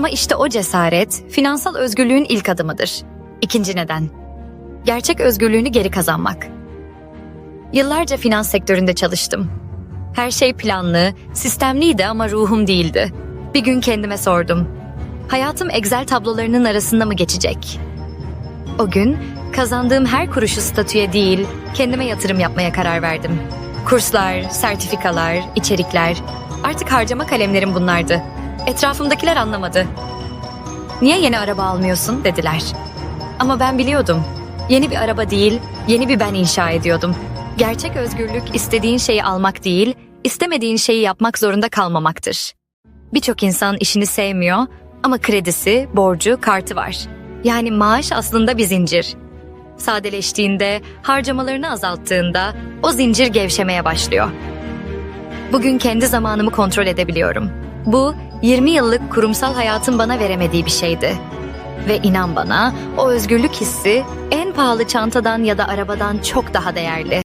Ama işte o cesaret finansal özgürlüğün ilk adımıdır. İkinci neden. Gerçek özgürlüğünü geri kazanmak. Yıllarca finans sektöründe çalıştım. Her şey planlı, sistemliydi ama ruhum değildi. Bir gün kendime sordum. Hayatım Excel tablolarının arasında mı geçecek? O gün kazandığım her kuruşu statüye değil, kendime yatırım yapmaya karar verdim. Kurslar, sertifikalar, içerikler, artık harcama kalemlerim bunlardı. Etrafımdakiler anlamadı. Niye yeni araba almıyorsun dediler. Ama ben biliyordum. Yeni bir araba değil, yeni bir ben inşa ediyordum. Gerçek özgürlük istediğin şeyi almak değil, istemediğin şeyi yapmak zorunda kalmamaktır. Birçok insan işini sevmiyor ama kredisi, borcu, kartı var. Yani maaş aslında bir zincir. Sadeleştiğinde, harcamalarını azalttığında o zincir gevşemeye başlıyor. Bugün kendi zamanımı kontrol edebiliyorum. Bu 20 yıllık kurumsal hayatın bana veremediği bir şeydi. Ve inan bana o özgürlük hissi en pahalı çantadan ya da arabadan çok daha değerli.